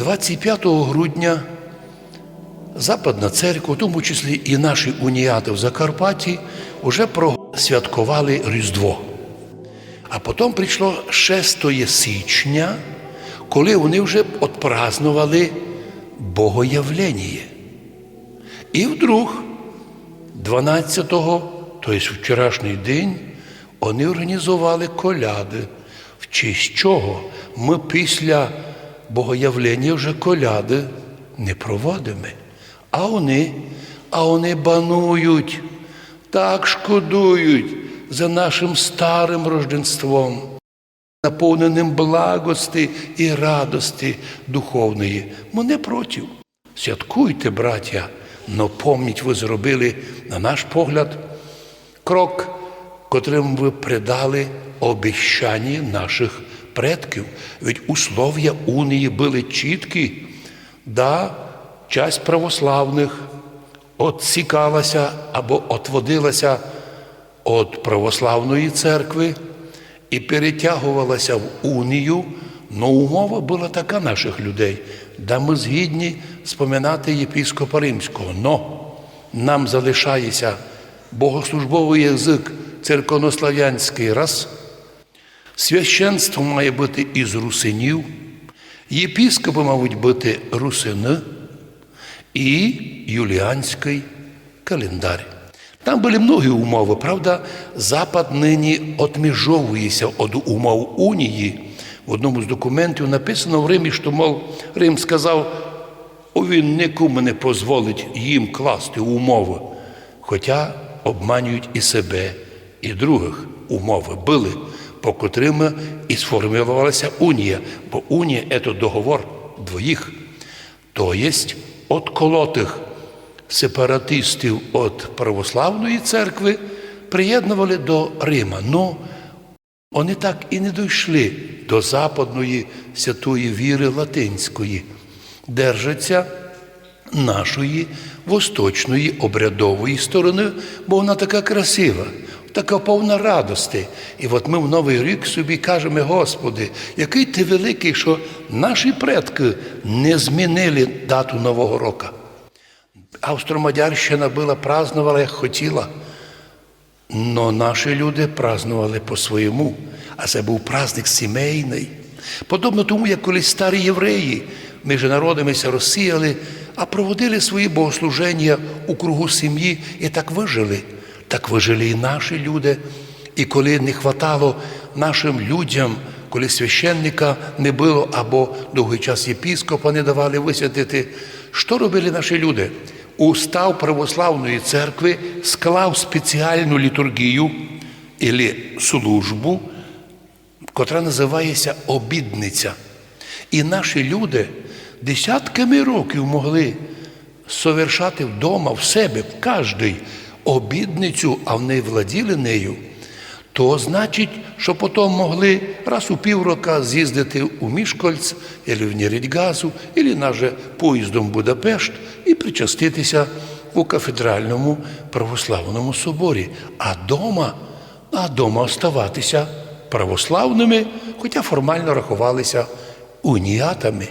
25 грудня Западна церква, в тому числі і наші уніати в Закарпатті, вже просвяткували Різдво. А потім прийшло 6 січня, коли вони вже отпразнували Богоявлення. І вдруг 12-го, тобто вчорашній день, вони організували коляди. В честь чого ми після Богоявлення вже коляди не проводимо. А вони, а вони банують, так шкодують за нашим старим рожденством, наповненим благости і радості духовної. Ми не проти. Святкуйте, браття, но помніть, ви зробили, на наш погляд, крок, котрим ви придали обіщання наших предків. Ведь услов'я унії були чіткі. Да, часть православних отсікалася або отводилася від православної церкви і перетягувалася в унію. Но умова була така наших людей, да ми згідні споминати єпіскопа Римського. Но нам залишається богослужбовий язик церковнослав'янський раз, священство має бути із русинів, єпіскопи, мабуть, бути русини і юліанський календар. Там були многі умови, правда, Запад нині отміжовується від умов унії. В одному з документів написано в Римі, що, мов, Рим сказав, «О, він нікому не дозволить їм класти умови, хоча обманюють і себе, і других умови були, по котрим і сформувалася унія, бо унія це договор двоїх. То єсть отколотих сепаратистів від православної церкви приєднували до Рима. Ну, вони так і не дійшли до западної святої віри латинської, держаться нашої восточної обрядової сторони, бо вона така красива, така повна радости. І от ми в Новий рік собі кажемо, Господи, який ти великий, що наші предки не змінили дату Нового року. Австромадярщина була празднувала, як хотіла. Но наші люди празднували по-своєму, а це був праздник сімейний. Подобно тому, як колись старі євреї між народимися розсіяли, а проводили свої богослуження у кругу сім'ї і так вижили. Так вижили і наші люди. І коли не хватало нашим людям, коли священника не було або довгий час єпіскопа не давали висвятити, що робили наші люди? Устав православної церкви склав спеціальну літургію або службу, котра називається обідниця. І наші люди десятками років могли совершати вдома в себе, кожний обідницю, а вони владіли нею. То значить, що потім могли раз у півроку з'їздити у Мішкольц, або в Нєрідгазу, або навіть поїздом в Будапешт і причаститися у кафедральному православному соборі. А дома, а дома оставатися православними, хоча формально рахувалися уніатами.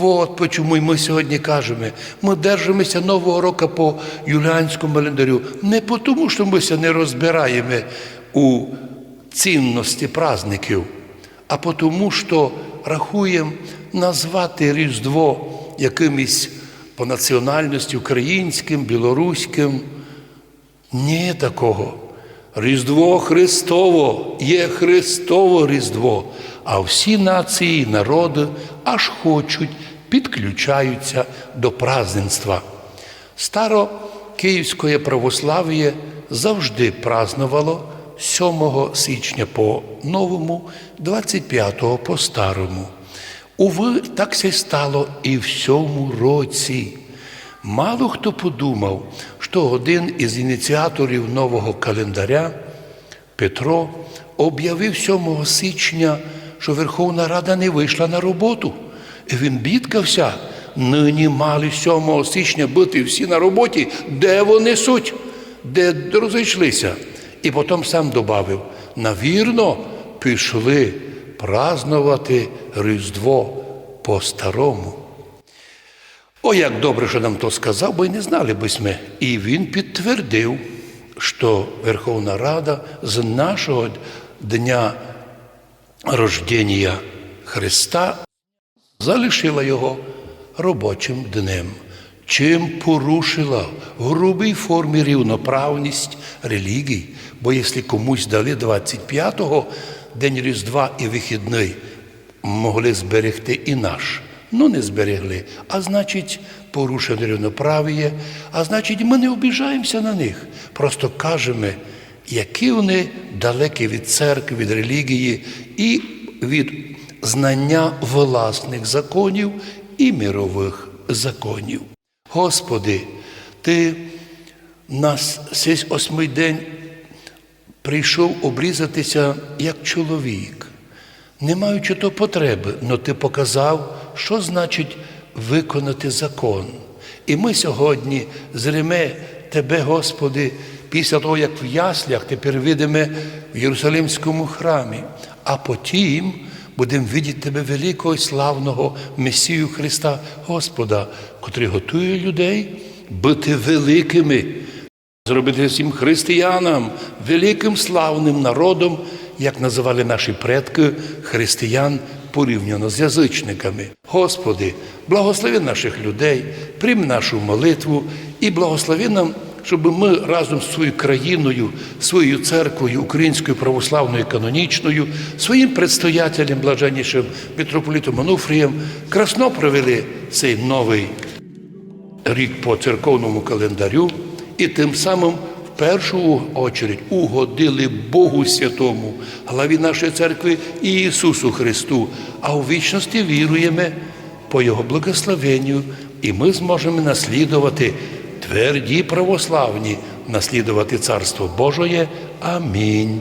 От чому ми сьогодні кажемо, ми держимося Нового року по юліанському календарю. Не тому, що ми не розбираємо у цінності праздників, а тому, що рахуємо назвати Різдво якимось по національності українським, білоруським. Ні такого. Різдво Христово є Христово Різдво, а всі нації, народи аж хочуть, підключаються до праздненства. Старо Київське православ'я завжди празнувало 7 січня по новому, 25 по старому. Уви, так се стало і в цьому році. Мало хто подумав, що один із ініціаторів нового календаря Петро об'явив 7 січня, що Верховна Рада не вийшла на роботу. І він бідкався. Нині мали 7 січня бути всі на роботі, де вони суть, де розійшлися. І потім сам додав, навірно, пішли празнувати Різдво по-старому. О, як добре, що нам то сказав, бо й не знали би ми. І він підтвердив, що Верховна Рада з нашого дня рождення Христа залишила його робочим днем, чим порушила в грубій формі рівноправність релігій. Бо якщо комусь дали 25-го день Різдва і вихідний, могли зберегти і наш. Ну, не зберегли. А значить, порушили рівноправ'я, а значить, ми не обіжаємося на них. Просто кажемо, які вони далекі від церкви, від релігії і від знання власних законів і мирових законів. Господи, Ти нас цей осьмий день прийшов обрізатися як чоловік, не маючи то потреби, але ти показав, що значить виконати закон. І ми сьогодні зриме Тебе, Господи, після того, як в яслях тепер видимо в Єрусалимському храмі, а потім будемо видіти Тебе великого і славного Месію Христа Господа, котрий готує людей бути великими зробити всім християнам, великим славним народом, як називали наші предки християн порівняно з язичниками. Господи, благослови наших людей, прийми нашу молитву і благослови нам, щоб ми разом з своєю країною, своєю церквою, українською православною канонічною, своїм предстоятелем, блаженнішим митрополітом Онуфрієм, красно провели цей новий рік по церковному календарю і тим самим першу очередь угодили Богу Святому, главі нашої церкви і Ісусу Христу, а у вічності віруємо по Його благословенню, і ми зможемо наслідувати тверді православні, наслідувати Царство Божоє. Амінь.